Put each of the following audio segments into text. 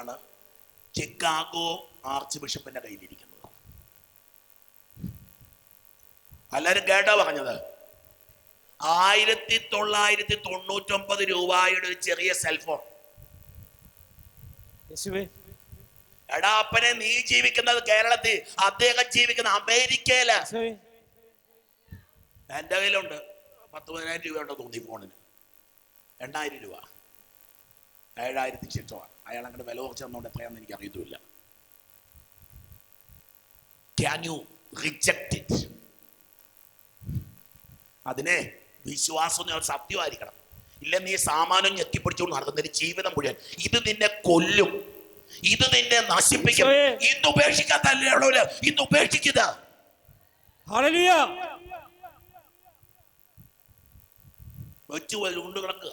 പേപ്പറാണ് Chicago arch ബിഷപ്പിന്റെ കയ്യിലിരിക്കുന്നത്. എല്ലാരും കേട്ടോ പറഞ്ഞത്? ആയിരത്തി തൊള്ളായിരത്തി തൊണ്ണൂറ്റൊമ്പത് രൂപയുടെ ഒരു ചെറിയ സെൽഫോൺ എടാ അപ്പനെ നീ ജീവിക്കുന്നത് കേരളത്തിൽ അദ്ദേഹം ജീവിക്കുന്ന അമേരിക്കയില. എന്റെ കയ്യിലുണ്ട്. പത്ത് പതിനായിരം രൂപയുണ്ടോ തോന്നി ഫോണിന് രണ്ടായിരം രൂപ. ഏഴായിരത്തി ചിറ്റോ അയാൾ അങ്ങനെ വില കുറച്ച് തന്നോണ്ട് എത്രയാണെന്ന് എനിക്ക് അറിയത്തുമില്ല ക്യാൻ യു റിജക്ട് ഇറ്റ് അതിനെ വിശ്വാസം എന്ന് സത്യമായിരിക്കണം. ഇല്ല നീ സാമാനം ഞെക്കിപ്പിടിച്ചുകൊണ്ട് നടത്തുന്ന ഒരു ജീവിതം മുഴുവൻ ഇത് നിന്നെ കൊല്ലും. ഇത് നിന്നെ നശിപ്പിക്കും. ഇത് ഇന്ന് ഉപേക്ഷിക്കാത്തല്ലേ ഉള്ളവര് ഇന്ന് ഉപേക്ഷിക്കുക. വെച്ച് കൊണ്ട് കിടക്കുക.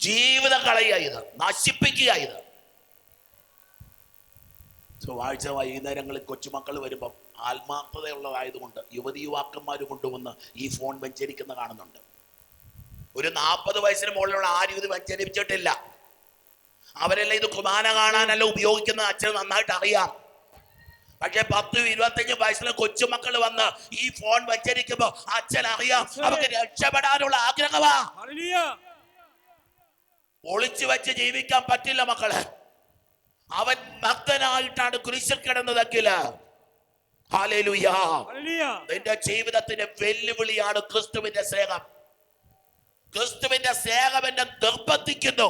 ജീവിതം കളയുക ഇത് നശിപ്പിക്കുക ഇത് ചൊവ്വാഴ്ച വൈകുന്നേരങ്ങളിൽ കൊച്ചുമക്കൾ വരുമ്പം ആത്മാർത്ഥതയുള്ളതായതുകൊണ്ട് യുവതി യുവാക്കന്മാർ കൊണ്ടുവന്ന് ഈ ഫോൺ വെഞ്ചരിക്കുന്ന കാണുന്നുണ്ട്. ഒരു നാൽപ്പത് വയസ്സിന് മുകളിലുള്ള ആരും ഇത് വെഞ്ചരിച്ചിട്ടില്ല അവരെല്ലാം ഇത് കുർബാന കാണാനല്ല ഉപയോഗിക്കുന്ന അച്ഛൻ നന്നായിട്ട് അറിയാം. പക്ഷെ പത്ത് ഇരുപത്തഞ്ച് വയസ്സിലെ കൊച്ചുമക്കൾ വന്ന് ഈ ഫോൺ വെച്ചരിക്കുമ്പോ അച്ഛൻ. അറിയാം അവർക്ക് രക്ഷപ്പെടാനുള്ള ആഗ്രഹമാ. ഒളിച്ചു വെച്ച് ജീവിക്കാൻ പറ്റില്ല മക്കളെ. അവൻ ഭക്തനായിട്ടാണ് കുരിശിൽ കിടന്നതെങ്കിൽ. നിന്റെ ജീവിതത്തിന്റെ വെല്ലുവിളിയാണ് ക്രിസ്തുവിന്റെ സ്നേഹം. ക്രിസ്തുവിന്റെ സ്നേഹം എന്നെ നിർബന്ധിക്കുന്നു.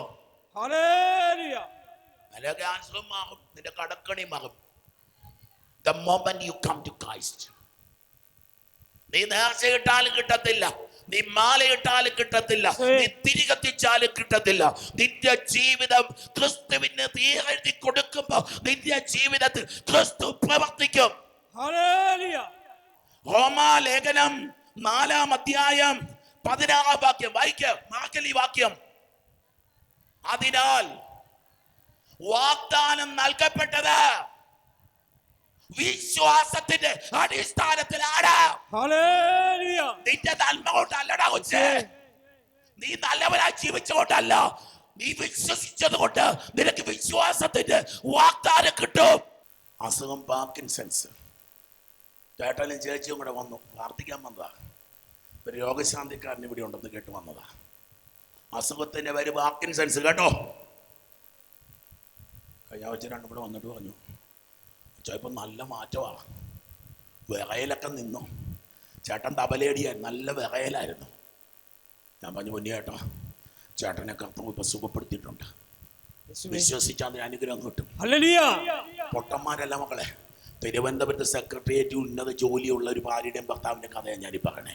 ക്യാൻസറും മാറും നിന്റെ കടക്കണി മാറും. The moment you come to Christ നീ നേർച്ച കിട്ടാലും കിട്ടത്തില്ല. നീ മാലയിട്ടാലും കിട്ടത്തില്ല. നീ തിരികത്തിച്ചാലും കിട്ടത്തില്ല. നിന്റെ ജീവിതം ക്രിസ്തുവിന് തീ എഴുതി കൊടുക്കുമ്പോ നിന്റെ ജീവിതത്തിൽ ക്രിസ്തു പ്രവർത്തിക്കും. ഹോമാലേഖനം റോമാലേഖനം നാലാം അധ്യായം പതിനാറാം വാക്യം വായിക്കാം. മാക്കലി വാക്യം. അതിനാൽ വാഗ്ദാനം നൽകപ്പെട്ടത് വിശ്വാസത്തിന്റെ അടിസ്ഥാനത്തിലാണ്. ഹല്ലേലൂയ. നിന്റെ നന്മ കൊണ്ടല്ലടാ കൊച്ചേ. നീ നല്ലവനായി ജീവിച്ചുകൊണ്ടല്ല നീ വിശ്വസിച്ചത് കൊണ്ട് നിനക്ക് വിശ്വാസത്തിന്റെ വാഗ്ദാനം കിട്ടും. അസുഖം പാർക്കിൻസൺസ്. ചേട്ടനും ചേച്ചിയും കൂടെ വന്നു. പ്രാർത്ഥിക്കാൻ വന്നതാ. ഒരു രോഗശാന്തിക്കാരൻ ഇവിടെ ഉണ്ടെന്ന് കേട്ട് വന്നതാ. അസുഖത്തിന്റെ പേര് പാർക്കിൻസൺസ് കേട്ടോ. കഴിഞ്ഞ ആഴ്ച രണ്ടും കൂടെ വന്നിട്ട് പറഞ്ഞു. ചിലപ്പോൾ നല്ല മാറ്റമാണ്. വിറയലൊക്കെ നിന്നു. ചേട്ടൻ തബലേടിയായിരുന്നു നല്ല വിറയലായിരുന്നു. ഞാൻ പറഞ്ഞു മുന്നേ ചേട്ടാ ചേട്ടനെ കർത്താവ് ഇപ്പൊ സുഖപ്പെടുത്തിയിട്ടുണ്ട്. വിശ്വസിച്ചാൽ അതിന് അനുഗ്രഹം കിട്ടും. പൊട്ടന്മാരല്ല മക്കളെ തിരുവനന്തപുരത്ത് സെക്രട്ടേറിയറ്റ് ഉന്നത ജോലിയുള്ള ഒരു ഭാര്യയുടെയും ഭർത്താവിന്റെ കഥയാണ് ഞാനീ പറയണേ.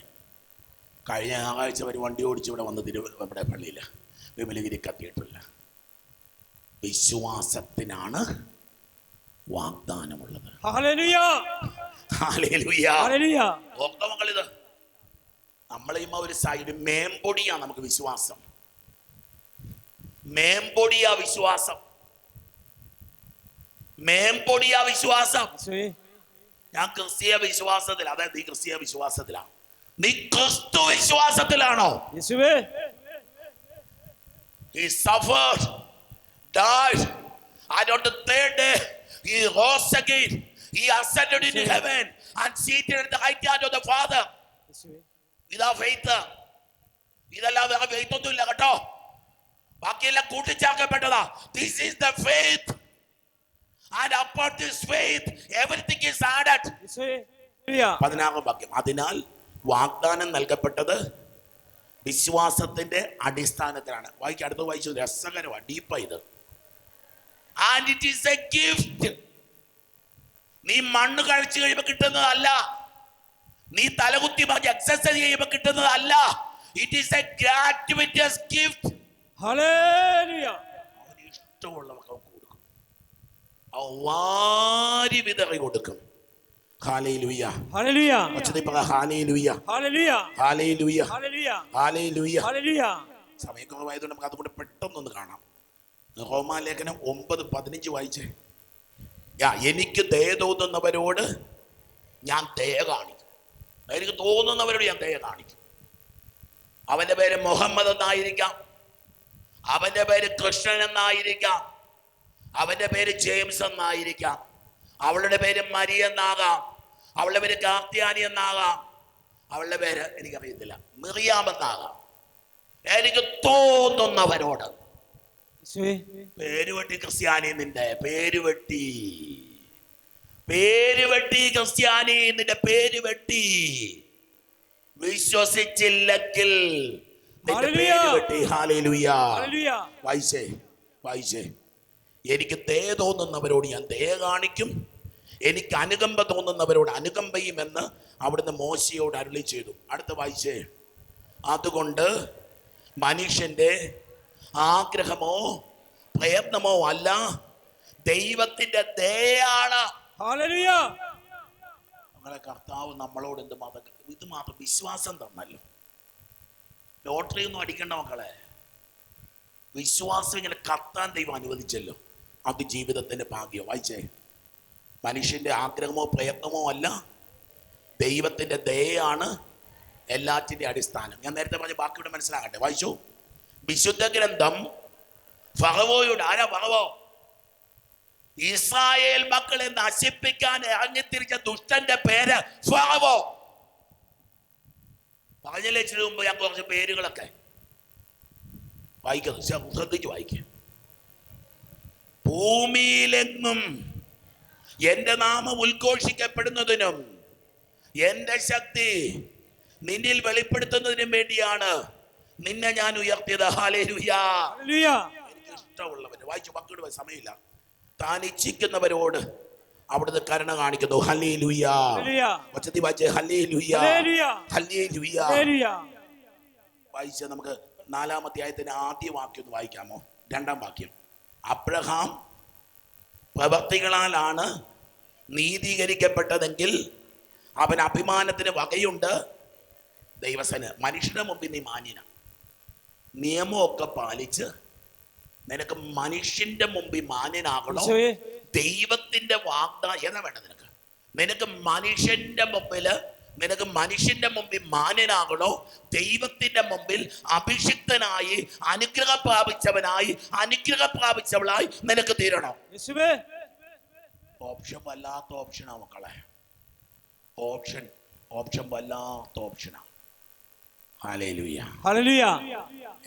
കഴിഞ്ഞ ഞായറാഴ്ച ഒരു വണ്ടി ഓടിച്ച് ഇവിടെ വന്ന് തിരുവ ഇവിടെ പള്ളിയിൽ വിമലഗിരി കത്തിയിട്ടില്ല. വിശ്വാസത്തിനാണ് വാഗ്ദാനമുള്ളത്. മക്കളിത് നമ്മളെയും ഒരു സൈഡ് മേമ്പൊടിയാ നമുക്ക് വിശ്വാസം. മേമ്പൊടിയാ വിശ്വാസം. മേമ്പൊടിയാ വിശ്വാസം. ഞാൻ ക്രിസ്തീയ വിശ്വാസത്തിൽ അതായത് നീ ക്രിസ്തീയ വിശ്വാസത്തിലാ. നീ ക്രിസ്തു വിശ്വാസത്തിലാണോ? He suffered, died, and on the third day he rose again. He ascended into heaven and seated at the right hand of the Father. ഇതാ ഫെയ്ത്ത് ഇതെല്ലാം വേറെ ഫെയ്ത്ത് ഒന്നും ഇല്ല കേട്ടോ ബാക്കിയെല്ലാം കൂട്ടിച്ചേർക്കപ്പെട്ടതാ this is the faith and upon this faith everything is added പതിനാറാം വാക്യം. അതിനാൽ വാഗ്ദാനം നൽകപ്പെട്ടത് വിശ്വാസത്തിന്റെ അടിസ്ഥാനത്തിലാണ്. വായിക്കുക അടുത്ത വായിച്ചു. രസകരമാണ്. ഡീപ്പാ ഇത്. And it is a gift നീ മണ്ണ് കഴിച്ചു കഴിയുമ്പോൾ കിട്ടുന്നതല്ല. നീ തലകുത്തി മറിച്ച് എക്സസൈസ് ചെയ്യുമ്പോൾ കിട്ടുന്നതല്ല. It is a gratuitous gift അവന് ഇഷ്ടമുള്ളവർക്ക് അവൻ കൊടുക്കും. അവ വാരി വിതറി കൊടുക്കും. സമയക്കുറവായതുകൊണ്ട് നമുക്ക് അതുകൂടെ പെട്ടെന്നൊന്ന് കാണാം. റോമാലേഖനം ഒമ്പത് പതിനഞ്ച് വായിച്ചേ. യാ എനിക്ക് ദയ തോന്നുന്നവരോട് ഞാൻ ദയ കാണിക്കും. എനിക്ക് തോന്നുന്നവരോട് ഞാൻ ദയ കാണിക്കും. അവന്റെ പേര് മുഹമ്മദ് എന്നായിരിക്കാം. അവന്റെ പേര് കൃഷ്ണൻ എന്നായിരിക്കാം. അവന്റെ പേര് ജെയിംസ് എന്നായിരിക്കാം. അവളുടെ പേര് മരി എന്നാകാം. അവളുടെ പേര് കാർത്തിയാനി എന്നാകാം. അവളുടെ പേര് എനിക്കറിയത്തില്ല. മിറിയാമെന്നാകാം എനിക്ക് തോന്നുന്നവരോട് യേശുവേ. പേര് വെട്ടി ക്രിസ്ത്യാനി നിന്റെ പേര് വെട്ടി പേര് വെട്ടി ക്രിസ്ത്യാനി നിന്റെ പേര് വെട്ടി വിശ്വസിച്ചില്ലെങ്കിൽ വായിച്ചേ വായിച്ചേ എനിക്ക് തേ തോന്നുന്നവരോട് ഞാൻ തേ കാണിക്കും. എനിക്ക് അനുകമ്പ തോന്നുന്നവരോട് അനുകമ്പയും എന്ന് അവിടുന്ന് മോശയോട് അരുളി ചെയ്തു. അടുത്ത വായിച്ചേ അതുകൊണ്ട് മനുഷ്യന്റെ ആഗ്രഹമോ പ്രയത്നമോ അല്ല. ദൈവത്തിന്റെ ദയാണ് അങ്ങനെ കർത്താവ് നമ്മളോട് എന്ത് മാത്രം ഇത് മാത്രം വിശ്വാസം തന്നല്ലോ. ലോട്ടറി ഒന്നും അടിക്കണ്ട മക്കളെ. വിശ്വാസം ഇങ്ങനെ കത്താൻ ദൈവം അനുവദിച്ചല്ലോ. അത് ജീവിതത്തിന്റെ ഭാഗ്യം. വായിച്ചേ. മനുഷ്യന്റെ ആഗ്രഹമോ പ്രയത്നമോ അല്ല. ദൈവത്തിന്റെ ദയാണ് എല്ലാറ്റിന്റെ അടിസ്ഥാനം. ഞാൻ നേരത്തെ പറഞ്ഞ ബാക്കിയുടെ മനസ്സിലാകട്ടെ? വായിച്ചു? വിശുദ്ധ ഗ്രന്ഥം ഫഹവോയുടെ ആരാ ഫഹവോ? ഇസ്രായേൽ മക്കളെ നശിപ്പിക്കാൻ ഇറങ്ങിത്തിരിച്ച ദുഷ്ടന്റെ പേര് ഫഹവോ. പറഞ്ഞു മുമ്പ് ഞാൻ കുറച്ച് പേരുകളൊക്കെ? വായിക്കുന്നു ശ്ര- ശ്രദ്ധിച്ച് വായിക്കുക ഭൂമിയിലെങ്ങും എന്റെ നാമം ഉദ്ഘോഷിക്കപ്പെടുന്നതിനും എന്റെ ശക്തി നിന്നിൽ വെളിപ്പെടുത്തുന്നതിനും വേണ്ടിയാണ് നിന്നെ ഞാൻ ഉയർത്തിയത് എനിക്ക് ഇഷ്ടമുള്ളവര് വായിച്ചു മക്കളുടെ സമയമില്ല. താൻ ഇച്ഛിക്കുന്നവരോട് അവിടുന്ന് കരുണ കാണിക്കുന്നു. ഹലേ ലുയാ വായിച്ചേ ഹലേ ലുയാ ഹല്ലേലൂയ. ഹലേ ലുയാ ഹല്ലേലൂയ. വായിച്ച നമുക്ക് നാലാമത്തെ ആയത്തിന്റെ ആദ്യ വാക്യം ഒന്ന് വായിക്കാമോ? രണ്ടാം വാക്യം. അബ്രഹാം പ്രവർത്തികളാലാണ് നീതീകരിക്കപ്പെട്ടതെങ്കിൽ അവൻ അഭിമാനത്തിന് വകയുണ്ട്. ദൈവസന് മനുഷ്യരുടെ മുമ്പിൽ നീ മാന്യന. നിയമമൊക്കെ പാലിച്ച് നിനക്ക് മനുഷ്യന്റെ മുമ്പിൽ മാന്യനാകണോ. ദൈവത്തിന്റെ വാഗ്ദാ ഏതാ വേണ്ടത് നിനക്ക്? നിനക്ക് മനുഷ്യന്റെ മുമ്പിൽ നിനക്ക് മനുഷ്യന്റെ മുമ്പിൽ മാന്യനാകണോ. ദൈവത്തിന്റെ മുമ്പിൽ അഭിഷിക്തനായി അനുഗ്രഹം പ്രാപിച്ചവനായി അനുഗ്രഹം പ്രാപിച്ചവളായി നിനക്ക് തീരണോ. ഓപ്ഷൻ വല്ലാത്ത ഓപ്ഷനാ മക്കളെ. ഓപ്ഷൻ ഓപ്ഷൻ വല്ലാത്ത ഓപ്ഷനാ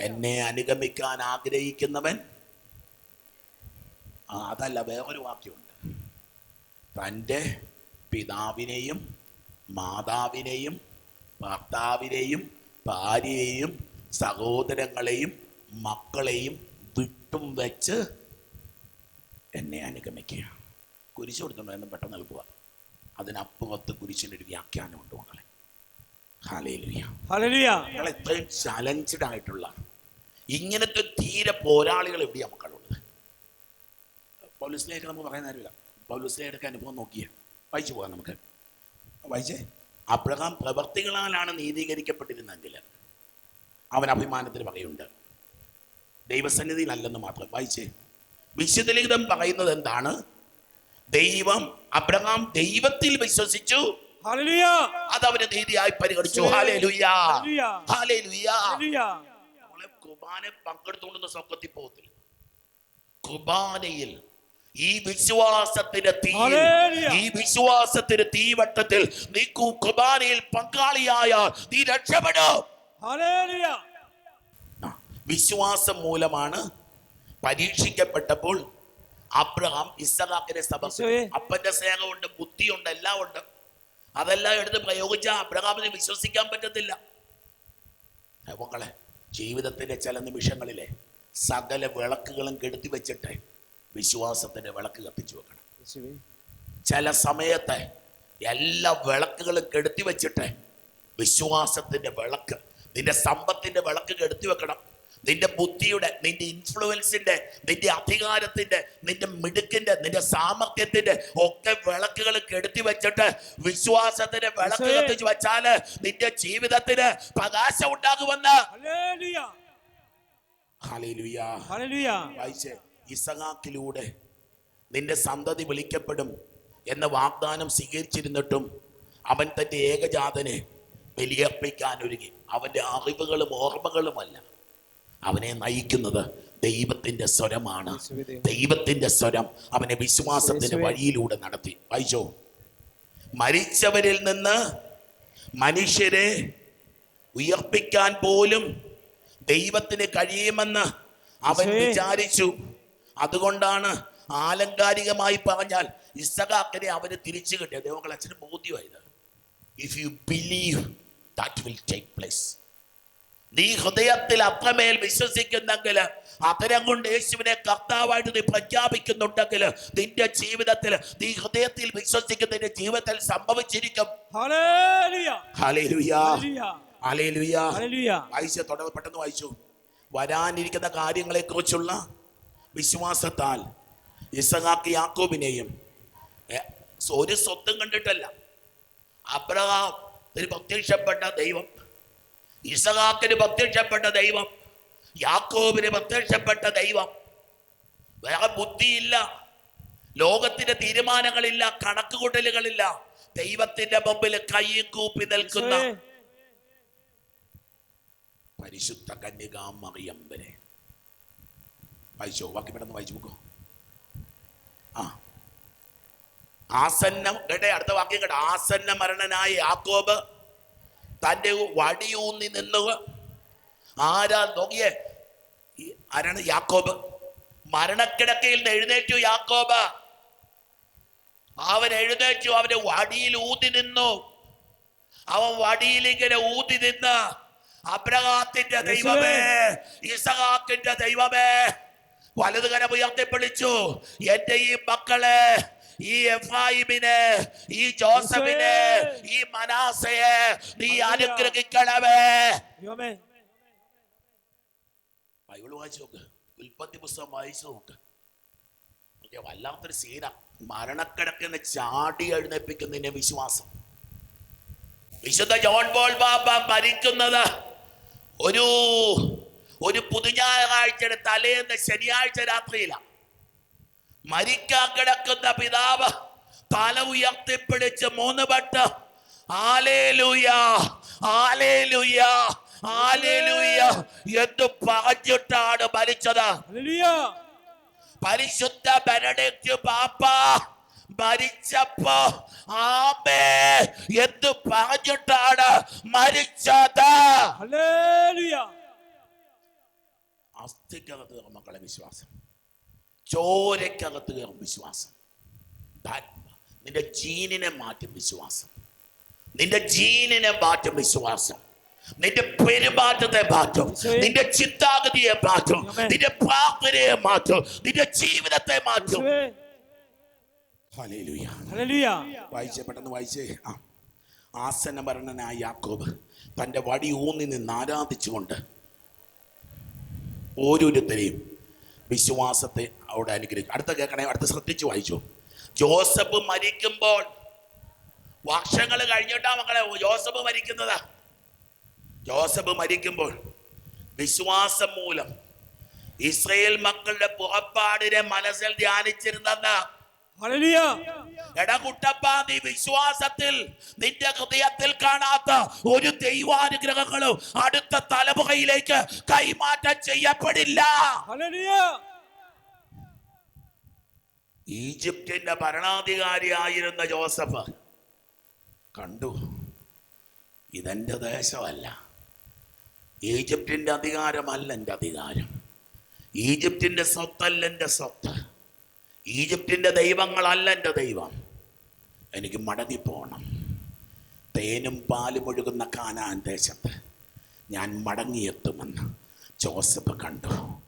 എന്നെ അനുഗമിക്കാൻ ആഗ്രഹിക്കുന്നവൻ അതല്ല വേറൊരു വാക്യമുണ്ട്. തന്റെ പിതാവിനെയും മാതാവിനെയും ഭർത്താവിനെയും ഭാര്യയെയും സഹോദരങ്ങളെയും മക്കളെയും വിട്ടും വെച്ച് എന്നെ അനുഗമിക്കുക. കുരിശ് കൊടുത്തുണ്ടോ എന്നും പെട്ടെന്ന് നൽകുക അതിനപ്പുറത്ത് കുരിശിന്റെ ഒരു വ്യാഖ്യാനമുണ്ട് മക്കളെ. ഇത്രയും ചലഞ്ചഡ് ആയിട്ടുള്ള ഇങ്ങനത്തെ തീരെ പോരാളികൾ എവിടെയാ മക്കളുള്ളത് പോലീസിലേക്ക് നമുക്ക് പറയാൻ കാര്യമില്ല പൗലുസ്ലിയുടെ അനുഭവം നോക്കിയേ. വായിച്ചു പോകാം നമുക്ക്. വായിച്ചേ. അബ്രഹാം പ്രവർത്തികളാലാണ് നീതീകരിക്കപ്പെട്ടിരുന്നെങ്കിൽ അവൻ അഭിമാനത്തിന് പറയുണ്ട് ദൈവസന്നിധിയിലല്ലെന്ന് മാത്രം. വായിച്ചേ. വിശുദ്ധലിഖിതം പറയുന്നത് എന്താണ്? ദൈവം അബ്രഹാം ദൈവത്തിൽ വിശ്വസിച്ചു അത് അവന് നീതിയായി പരിഗണിച്ചു. കുർബാന പങ്കെടുത്തുകൊണ്ടുന്ന സ്വർഗത്തിൽ പോകത്തില്ല. കുർബാനയിൽ ഈ വിശ്വാസത്തിന്റെ തീ ഈ വിശ്വാസത്തിന്റെ തീവട്ടത്തിൽ നീ കുബാനയിൽ പങ്കാളിയായാൽ നീ രക്ഷപ്പെടും. വിശ്വാസം മൂലമാണ് പരീക്ഷിക്കപ്പെട്ടപ്പോൾ അബ്രഹാം ഇസഹാക്കിനെ സമർപ്പിച്ചു അപ്പന്റെ സ്നേഹമുണ്ട് ബുദ്ധിയുണ്ട് എല്ലാം ഉണ്ട് അതെല്ലാം എടുത്ത് പ്രയോഗിച്ച അബ്രഹാമിനെ വിശ്വസിക്കാൻ പറ്റത്തില്ല. മക്കളെ ജീവിതത്തിന്റെ ചില നിമിഷങ്ങളിലെ സകല വിളക്കുകളും കെടുത്തി വെച്ചിട്ട് വിശ്വാസത്തിന്റെ വിളക്ക് കത്തിച്ചു വെക്കണം. ചില സമയത്ത് എല്ലാ വിളക്കുകളും കെടുത്തി വെച്ചിട്ട് വിശ്വാസത്തിന്റെ വിളക്ക് നിന്റെ സമ്പത്തിന്റെ വിളക്ക് കെടുത്തി വെക്കണം. നിന്റെ ബുദ്ധിയുടെ നിന്റെ ഇൻഫ്ലുവൻസിന്റെ നിന്റെ അധികാരത്തിന്റെ നിന്റെ മിടുക്കിന്റെ നിന്റെ സാമർത്ഥ്യത്തിന്റെ ഒക്കെ വിളക്കുകൾ കെടുത്തി വെച്ചിട്ട് വിശ്വാസത്തിന്റെ വിളക്ക്. കത്തിച്ചു വെച്ചാൽ നിന്റെ ജീവിതത്തിന് പ്രകാശം ഉണ്ടാകുമെന്ന്. ഇസഹാക്കിലൂടെ നിന്റെ സന്തതി വിളിക്കപ്പെടും എന്ന വാഗ്ദാനം സ്വീകരിച്ചിരുന്നിട്ടും അവൻ തന്റെ ഏകജാതനെ ബലിയർപ്പിക്കാൻ ഒരുങ്ങി. അവന്റെ അറിവുകളും ഓർമ്മകളുമല്ല. അവനെ നയിക്കുന്നത് ദൈവത്തിന്റെ സ്വരമാണ്. ദൈവത്തിന്റെ സ്വരം അവനെ വിശ്വാസത്തിന്റെ വഴിയിലൂടെ നടത്തി. വായിച്ചോ മരിച്ചവരിൽ നിന്ന് മനുഷ്യരെ ഉയർപ്പിക്കാൻ പോലും ദൈവത്തിന് കഴിയുമെന്ന് അവൻ. വിചാരിച്ചു. അതുകൊണ്ടാണ് ആലങ്കാരികമായി പറഞ്ഞാൽ ഇസഹാക്കിനെ അവന് തിരിച്ചു കിട്ടിയത്. ദൈവങ്ങൾ അച്ഛന് ബോധ്യമായത്. If you believe that will take place നീ ഹൃദയത്തിൽ അത്രമേൽ വിശ്വസിക്കുന്നെങ്കിൽ അത്തരം കൊണ്ട് യേശുവിനെ കർത്താവായിട്ട് നീ പ്രഖ്യാപിക്കുന്നുണ്ടെങ്കിൽ നിന്റെ ജീവിതത്തിൽ നീ ഹൃദയത്തിൽ വിശ്വസിക്കുന്നതിന്റെ ജീവിതത്തിൽ സംഭവിച്ചിരിക്കും. വായിച്ച തുടർന്ന് പെട്ടെന്ന് വായിച്ചു. വരാനിരിക്കുന്ന കാര്യങ്ങളെ കുറിച്ചുള്ള വിശ്വാസത്താൽ ഇസഹാക്ക് യാക്കോബിനെയും ഒരു സ്വത്തും കണ്ടിട്ടല്ല. അബ്രഹാം പ്രത്യക്ഷപ്പെട്ട ദൈവം. ഇസഹാക്കിന് പ്രത്യക്ഷപ്പെട്ട ദൈവം യാക്കോബിന് പ്രത്യക്ഷപ്പെട്ട ദൈവം. വേറെ ബുദ്ധിയില്ല ലോകത്തിന്റെ തീരുമാനങ്ങളില്ല കണക്കുകൂട്ടലുകളില്ല. ദൈവത്തിന്റെ മുമ്പിൽ കൈയും കൂപ്പി നിൽക്കുന്ന പരിശുദ്ധ കന്യകാമറിയം വരെ. വായിച്ചോ? ബാക്കി പെട്ടെന്ന് വായിച്ചു നോക്കോ. ആ. ആസന്നം കേട്ടെ അടുത്ത വാക്യം കേട്ടെ. ആസന്ന മരണനായ യാക്കോബ് തന്റെ വടിയൂന്നി നിന്നുക. ആരാ നോക്കിയേ? ആരാണ്? യാക്കോബ്. മരണക്കിടക്കയിൽ നിന്ന് എഴുന്നേറ്റു യാക്കോബ. അവൻ എഴുന്നേറ്റു അവന്റെ വടിയിൽ ഊതി നിന്നു. അവൻ വടിയിൽ ഇങ്ങനെ ഊതി നിന്ന് അബ്രഹാത്തിന്റെ ദൈവമേ ഇസഹാക്കിന്റെ ദൈവമേ. വലത് കരം ഉയർത്തിപ്പിടിച്ചു എന്റെ ഈ മക്കളെ ഈ എഫായിമിനെ ഈ ജോസഫിനെ ഈ മനാസയെ നീ അനുഗ്രഹിക്കണമേ. ദൈവമേ ബൈബിൾ വായിച്ചു നോക്ക്. ഉൽപ്പത്തി പുസ്തകം വായിച്ചു നോക്ക്. വല്ലാത്തൊരു സീന. മരണക്കിടക്കുന്ന ചാടി എഴുന്നേപ്പിക്കുന്നതിന്റെ വിശ്വാസം. വിശുദ്ധ ജോൺ പോൾ ബാബ മരിക്കുന്നത് ഒരു ഒരു പുതുഞ്ഞാഴ്ചയുടെ തലേന്ന് ശനിയാഴ്ച രാത്രിയിലാണ് മരിക്കാൻ കിടക്കുന്ന പിതാവ് തല ഉയർത്തിപ്പിടിച്ച് മൂന്ന് പട്ട് ആലേലുയ ആലേലുയ ആലേലുയ എന്ന് പറഞ്ഞിട്ടാണ് മരിച്ചത്. പരിശുദ്ധ ബെനഡിക്റ്റ് പാപ്പ മരിച്ചപ്പോ ആമേ എന്ന് പറഞ്ഞിട്ടാണ് മരിച്ചത്. അസ്ഥിക്കകത്ത് കയറും മക്കളെ വിശ്വാസം. ചോരക്കകത്ത് കയറും വിശ്വാസം. നിന്റെ ജീനിനെ മാറ്റും വിശ്വാസം. നിന്റെ ജീനിനെ മാറ്റും വിശ്വാസം. നിന്റെ പെരുമാറ്റത്തെ മാറ്റും. നിന്റെ ചിന്താഗതിയെ മാറ്റും. നിന്റെ പ്രാർത്ഥനയെ മാറ്റും. നിന്റെ ജീവിതത്തെ മാറ്റും. വായിച്ചേ പെട്ടെന്ന് വായിച്ചേ. ആ. ആസനമരണനായ യാക്കോബ് തന്റെ വടി ഊന്നി നിന്ന് ആരാധിച്ചുകൊണ്ട് ഓരോരുത്തരെയും വിശ്വാസത്തെ അവിടെ അനുഗ്രഹിക്കും അടുത്ത കേൾക്കണേ അടുത്ത ശ്രദ്ധിച്ച് വായിച്ചു. ജോസഫ് മരിക്കുമ്പോൾ വർഷങ്ങൾ കഴിഞ്ഞിട്ടാ മക്കളെ ജോസഫ് മരിക്കുന്നതാ. ജോസഫ് മരിക്കുമ്പോൾ വിശ്വാസം മൂലം ഇസ്രയേൽ മക്കളുടെ പുറപ്പാടിനെ മനസ്സിൽ ധ്യാനിച്ചിരുന്നെന്ന് ഹല്ലേലൂയ എടാ കുട്ടപ്പ നീ വിശ്വാസത്തിൽ നിന്റെ ഹൃദയത്തിൽ കാണാത്ത ഒരു ദൈവാനുഗ്രഹങ്ങളും അടുത്ത തലമുറയിലേക്ക് കൈമാറ്റം ചെയ്യപ്പെടില്ല. ഈജിപ്തിന്റെ ഭരണാധികാരിയായിരുന്ന ജോസഫ് കണ്ടു ഇതെന്റെ ദേശമല്ല. ഈജിപ്തിന്റെ അധികാരമല്ല എന്റെ അധികാരം. ഈജിപ്തിന്റെ സ്വത്തല്ല എന്റെ സ്വത്ത്. ഈജിപ്തിന്റെ ദൈവങ്ങളല്ല എന്റെ ദൈവം. എനിക്ക് മടങ്ങി പോകണം തേനും പാലും ഒഴുകുന്ന കാനാൻ ദേശത്ത് ഞാൻ മടങ്ങിയെത്തുമെന്ന് ജോസഫ് കണ്ടു.